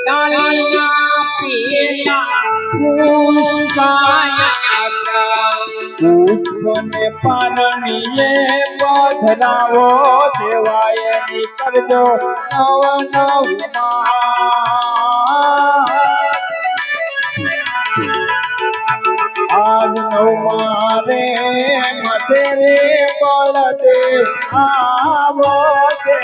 ડાળીના પીલા પુષ્પાયા પુષ્પને પારણીએ પધરાવો સેવાય ની કરજો નવ નવ આજ નવમારે મથે રે બળદે આવો છે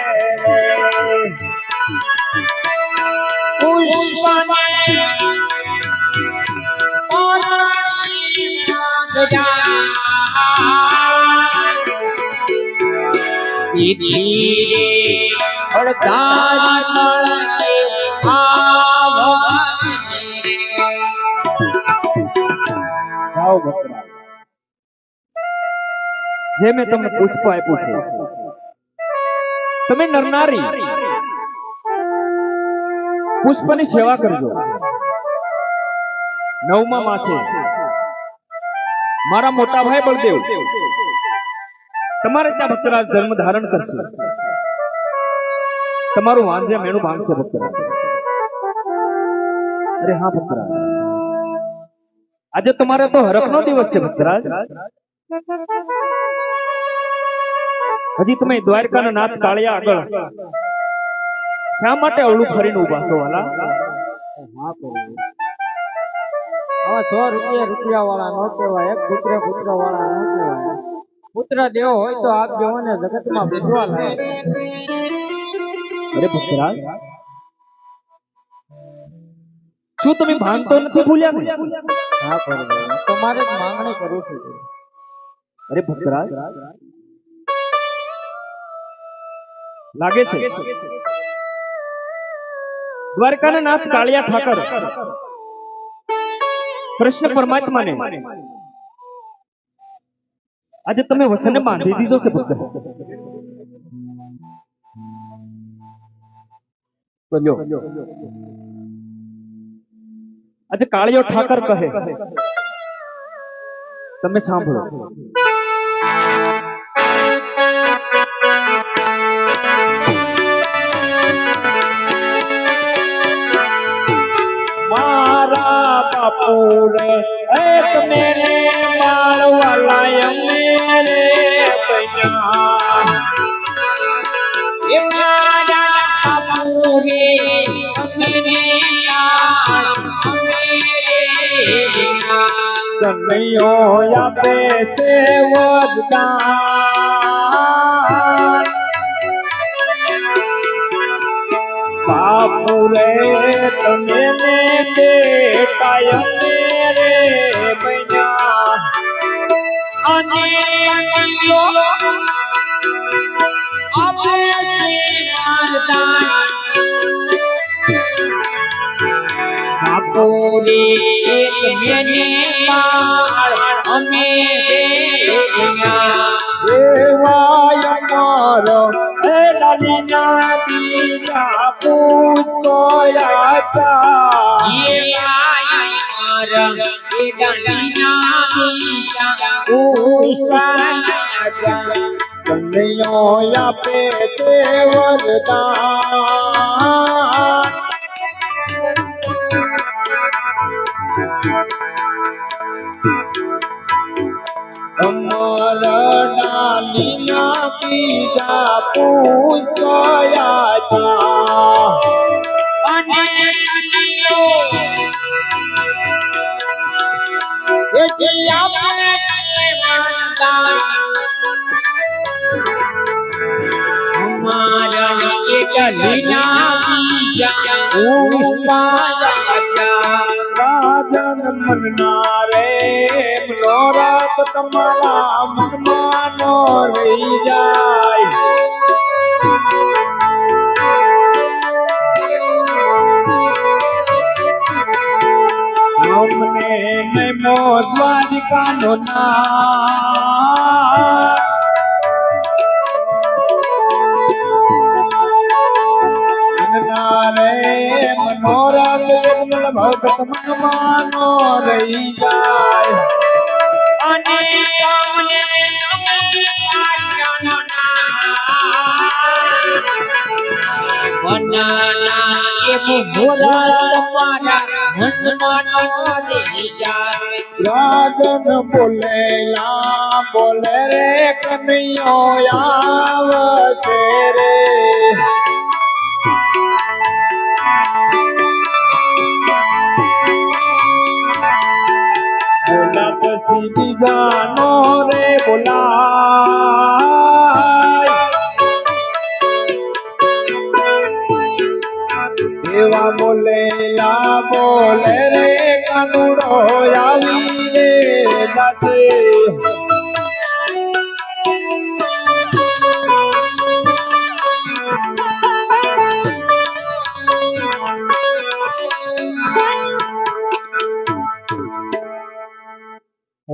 જે મેં તમને પુષ્પ આપ્યું છે. તમે નરનારી. પુષ્પની સેવા કરજો. નવમા માસે. મારા મોટા ભાઈ બળદેવ. તમારે ત્યાં ભક્તરાજ ધર્મ ધારણ કરશે. તમારું વાંધે મેણું ભાંગશે ભક્તરાજ. અરે હા, ભક્તરાજ. આજે તમારે તો હરખનો દિવસ છે, ભક્તરાજ. હજી તમે દ્વારકાના નાથ કાળિયા આગળ શા માટે અવળું ફરીને ઊભા છો, વાલા? હવે સો રૂપિયા રૂપિયા વાળા નો કહેવાય, એક પુત્ર પુત્ર વાળા નો કહેવાય. પુત્ર દેવો હોય તો આપજો ને જગતમાં વિધવા થાય અરે ભક્તરાજ શું તમે ભાન તો નથી ભૂલ્યા ને? હા પ્રભુ તમારે જ માંગણી કરું છું. અરે ભક્તરાજ લાગે છે? દ્વારકાના નાથ કાળિયા ઠાકર. કૃષ્ણ પરમાત્માને. આજે તમે વચનને બાંધી દીધો છે ભક્ત. આજે કાળિયો ઠાકર કહે, તમે સાંભળો. મારા બાપુ રે એક મેને માળવાલા કનૈયો આપે છે વરદાન. બાપુ રે તમે ને બેટા રે બન્યા. એક મેને માળ અમે દેવાય મારો હે લાલીના બીજા પૂછોયા કનૈયો આપે છે વરદાન. પૂછોયા રાજન મનના રે મનોરથ તમારા મનમાં નો રહી જાય અમને દ્વારિકા નો મનોરથ ભગત મનમાનો રહી જાય. નાના એ મોરા તમારા રાજન બોલેલા બોલે રે કનૈયો આવશે રે. બોલા પછી દીવાનો રે બોલાય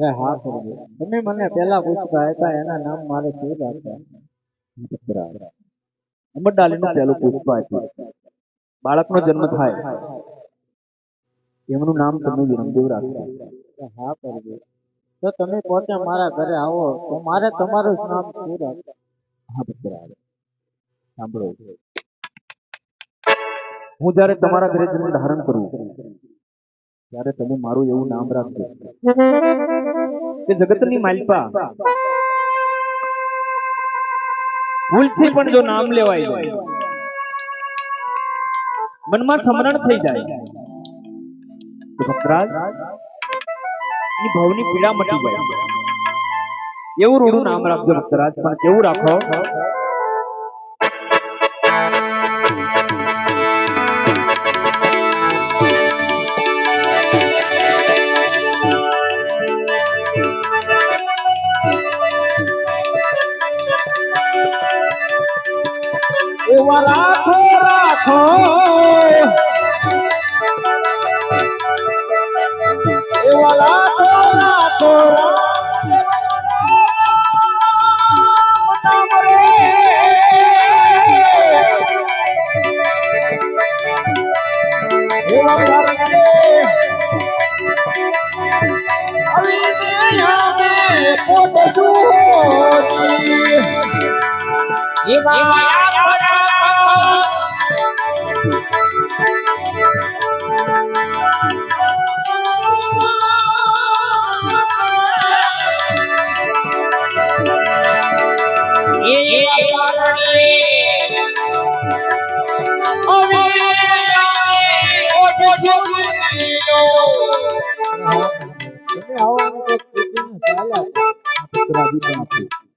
અરે હા પ્રભુ તમે મને પહેલા પૂછતા હતા એના નામ મારે શું રાખવા અમરડાલીનું પહેલું પુષ્પ આપ્યું બાળકનો જન્મ થાય. એમનું નામ તમે વિરમદેવ રાખ્યું હા પ્રભુ તો તમે પોતે મારા ઘરે આવો તો મારે તમારું નામ શું રાખવું હા પુત્ર સાંભળો. હું જ્યારે તમારા ઘરે જન્મ ધારણ કરું ત્યારે તમે મારું એવું નામ રાખજો. કે જગતની માલિપા ભૂલથી પણ જો નામ લેવાય મનમાં સમરણ થઈ જાય. તો ભક્તરાજની ભવની પીડા મટી જાય. એવું રૂડું નામ રાખજો ભક્તરાજ. પણ કેવું રાખો?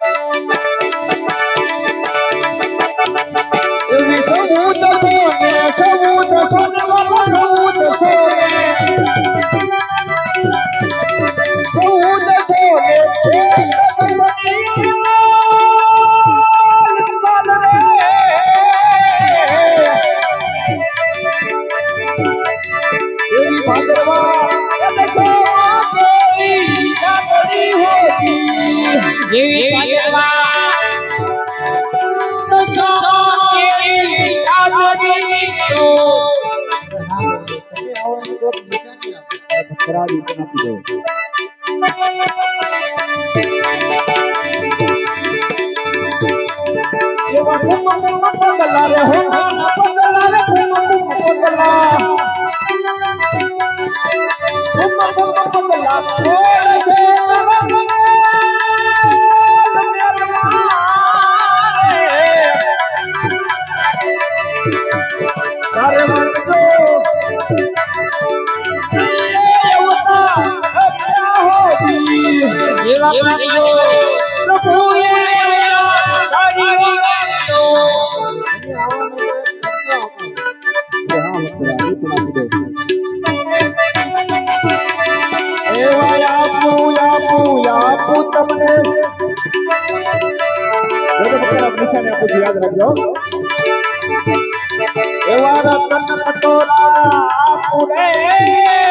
એવી યાદ રાખજો એવા રતન પટોળા આપું રે.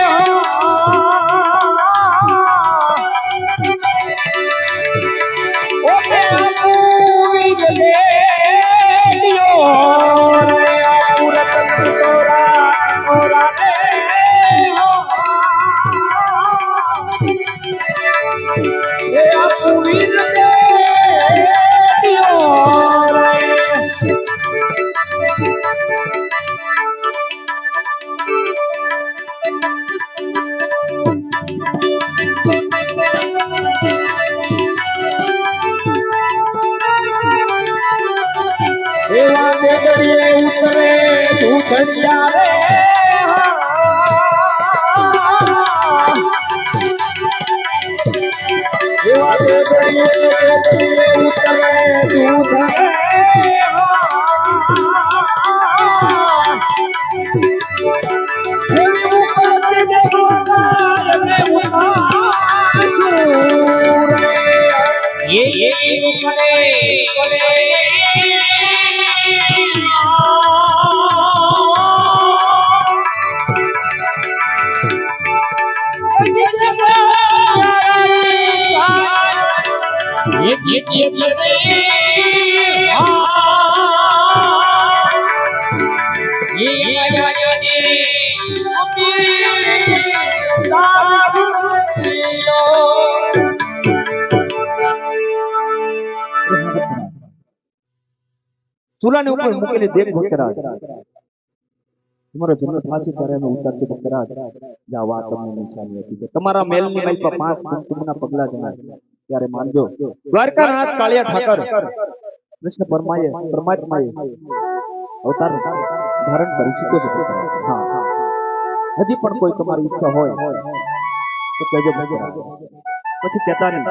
ઘડિયા રે એવા તે ઘડીએ તે ઘડીએ ઉતરે તું રે. ચૂલાની ઉપર મૂકેલી દેખ ભક્તરાજ. તમારો જન્મ હતી તમારા મેલની માલ પર પાંચ કુમકુમના પગલા જણાય ત્યારે માનજો. દ્વારકાનાથ કાળિયા ઠાકર. કૃષ્ણ પરમાએ, પરમાત્માએ અવતાર ધારણ કરી ચૂક્યો છે હા હજી પણ કોઈ તમારી ઈચ્છા હોય, તો કહેજો. પછી કહેતા નહીં.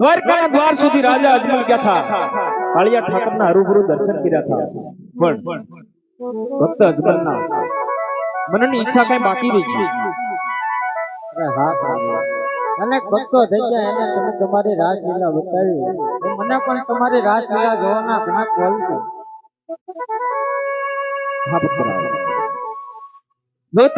દ્વારકાના દ્વાર સુધી રાજા અજમલ ગયા હતા. કાળિયા ઠાકરના રૂબરૂ દર્શન કર્યા હતા. પણ ભક્ત અજમલના મનની ઈચ્છા કઈ બાકી રહી ગઈ. હા હા. અનેક ભક્તો થઈ ગયા એને તમે તમારી રાસલીલા બતાવી. મને પણ તમારી રાસલીલા જોવાના ઘણા કોલ છે. હા જો